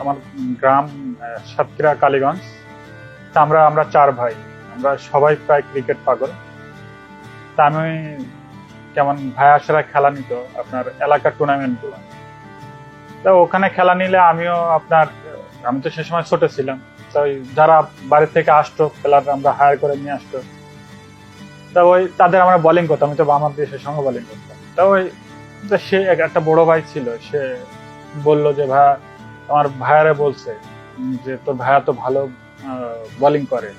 আমার গ্রাম সাতক্ষীরা, কালীগঞ্জ। আমরা আমরা চার ভাই। আমরা সবাই প্রায় ক্রিকেট পাগল। তা আমি কেমন ভাই আসারা খেলা নিত আপনার এলাকার টুর্নামেন্টগুলো তা ওখানে খেলা নিলে আমিও আপনার, আমি তো সে সময় ছোট ছিলাম। তো যারা বাড়ি থেকে আসতো প্লেয়ার আমরা হায়ার করে নিয়ে আসতো। তা ওই তাদের আমরা বলিং করতাম, আমি তো আমার দেশের সঙ্গে বলিং করতাম। তা ওই সে এক- একটা বড় ভাই ছিল, সে বলল যে ভাইয়া আমার ভাইয়ারে বলছে যে, তোর ভাইয়া তো ভালো বোলিং করে।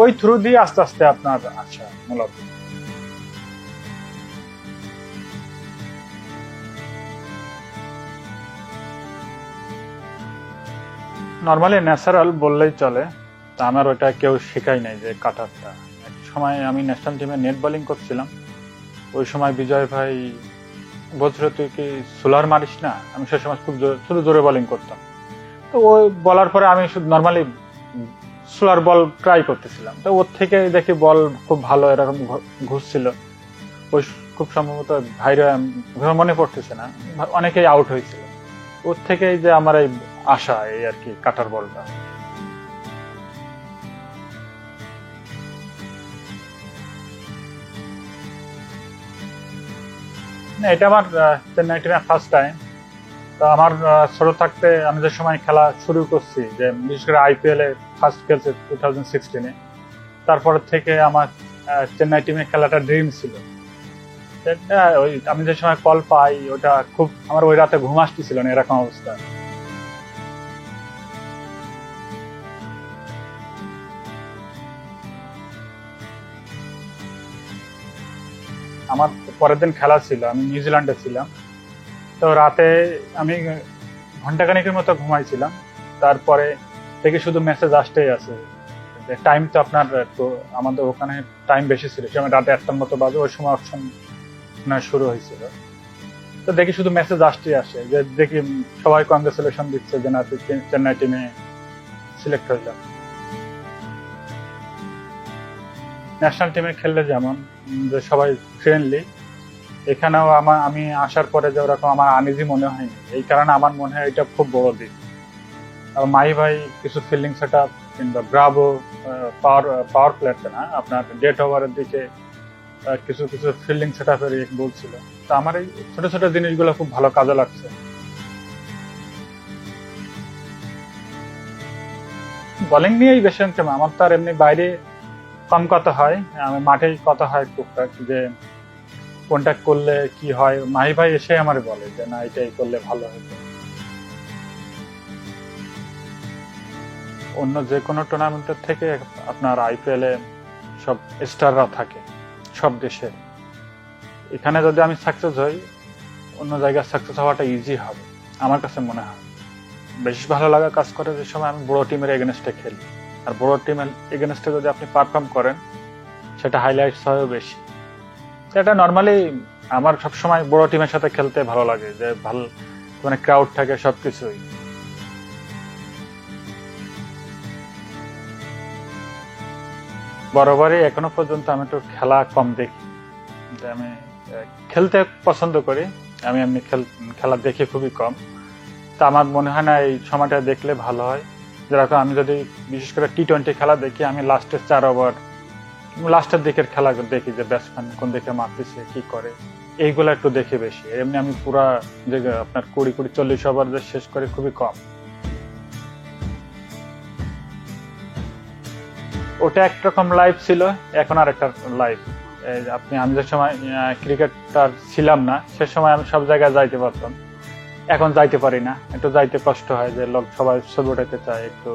ওই থ্রু দিয়ে আস্তে আস্তে আপনার আচ্ছা মূলত। নর্মালি ন্যাচারাল বললেই চলে, তা আমার ওটা কেউ শেখাই নাই যে কাটারটা। এক সময় আমি ন্যাশনাল টিমে নেট বোলিং করছিলাম। ওই সময় বিজয় ভাই বলছিল, তুই কি সোলার মারিস না? আমি সে সময় খুব জোরে- শুধু জোরে বোলিং করতাম। তো ওই বলার পরে আমি শুধু নর্মালি সোলার বল ট্রাই করতেছিলাম। তো ওর থেকে দেখি বল খুব ভালো, এরকম ঘুরছিল। ওই খুব সম্ভবত ভাইরা মনে পড়তেছে না। অনেকেই আউট হয়েছিল। ওর থেকেই যে আমার এই আশা, এই আর কি, কাটার বলটা। না, এটা আমার চেন্নাই টিমে ফার্স্ট টাইম তো আমার ছোট থাকতে আমি যে সময় খেলা শুরু করছি, যে বিশেষ করে আইপিএলে ফার্স্ট খেলছে টু থাউজেন্ড সিক্সটিনে তারপর থেকে আমার চেন্নাই টিমে খেলাটা ড্রিম ছিল। ওই, আমি যে সময় কল পাই, ওটা খুব, আমার ওই রাতে ঘুম আসতেছিল না, এরকম অবস্থা। আমার পরের দিন খেলা ছিল, আমি নিউজিল্যান্ডে ছিলাম। তো রাতে আমি ঘন্টাখানিকের মতো ঘুমাইছিলাম। তারপরে থেকে শুধু মেসেজ আসতেই আছে টাইম তো আপনার একটু আমাদের ওখানে টাইম বেশি ছিল। সময় রাতে একটার মতো বাজে, ওই সময় অপশন শুরু হয়েছিল। তো দেখি শুধু মেসেজ আসতেই আসে যে, দেখি সবাই কংগ্রেচুলেশন দিচ্ছে যে না চেন্নাই টিমে সিলেক্ট হইলাম ন্যাশনাল টিমে খেললে যেমন যে সবাই ফ্রেন্ডলি এখানেও আমার আমি আসার পরে যে ওরকম আমার আনিজি মনে হয়নি। এই কারণে আমার মনে হয় এটা খুব বড় দিক। আর মাই ভাই কিছু ফিল্ডিং সেট আপ কিংবা ব্রাভো পাওয়ার পাওয়ার প্লেয়ারটা না, আপনার ডেট ওভারের দিকে কিছু কিছু ফিল্ডিং সেট আপের বলছিল। তো আমার এই ছোট ছোট জিনিসগুলো খুব ভালো কাজে লাগছে। বোলিং নিয়েই বেশি আমার তো আর এমনি বাইরে কম কথা হয়? মাঠেই কথা হয় টুকটাক? যে কোনটা করলে কি হয়? মাহি ভাই এসে আমার বলে যে, না এটাই করলে ভালো হবে। অন্য যে কোনো টুর্নামেন্টের থেকে আপনার আইপিএল এ সব স্টাররা থাকে, সব দেশে। এখানে যদি আমি সাকসেস হই, অন্য জায়গায় সাকসেস হওয়াটা ইজি হবে, আমার কাছে মনে হয়। বেশ ভালো লাগা কাজ করে যে সময় আমি বড় টিমের এগেনস্টে খেলি। আর বড় টিমের এগেনস্টে যদি আপনি পারফর্ম করেন, সেটা হাইলাইটস হয় বেশি। এটা নর্মালি আমার সবসময় বড় টিমের সাথে খেলতে ভালো লাগে, যে ভালো মানে ক্রাউড থাকে সবকিছুই। বরাবরই এখনও পর্যন্ত আমি একটু খেলা কম দেখি। আমি খেলতে পছন্দ করি, আমি এমনি খেলা দেখি খুবই কম। তা আমার মনে হয় না এই সময়টা দেখলে ভালো হয়। যেরকম আমি যদি বিশেষ করে টি টোয়েন্টি খেলা দেখি, আমি লাস্টের চার ওভার লাস্টের দিকের খেলা দেখি যে ব্যাটসম্যান কোন দিকে মারতেছে, কি করে, এইগুলো একটু দেখি বেশি। এমনি আমি পুরা যে আপনার কুড়ি কুড়ি চল্লিশ ওভার যে শেষ করে খুবই কম। ওটা একরকম লাইফ ছিল, এখন আর একটা লাইফ আপনি, আমি যে সময় ক্রিকেটার ছিলাম না, সে সময় আমি সব জায়গায় যাইতে পারতাম। এখন যাইতে পারি না। একটু যাইতে কষ্ট হয় যে লোক সবাই ছবি উঠাইতে চায়, একটু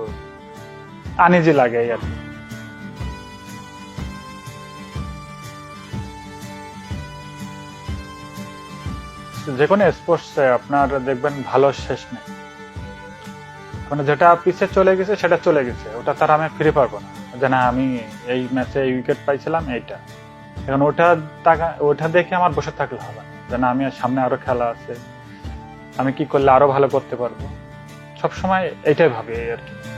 আনিজি লাগে আর কি। যে কোনো স্পোর্টসে আপনার দেখবেন ভালো শেষ নেই। মানে যেটা পিছে চলে গেছে, সেটা চলে গেছে। ওটা তার আমি ফিরে পারব না। যে না, আমি এই ম্যাচে এই উইকেট পাইছিলাম, এইটা। এখন ওটা টাকা ওটা দেখে আমার বসে থাকলে হবে যে না, আমি সামনে আরও খেলা আছে। আমি কি করলে আরও ভালো করতে পারব? সবসময় এটাই ভাবি আর কি।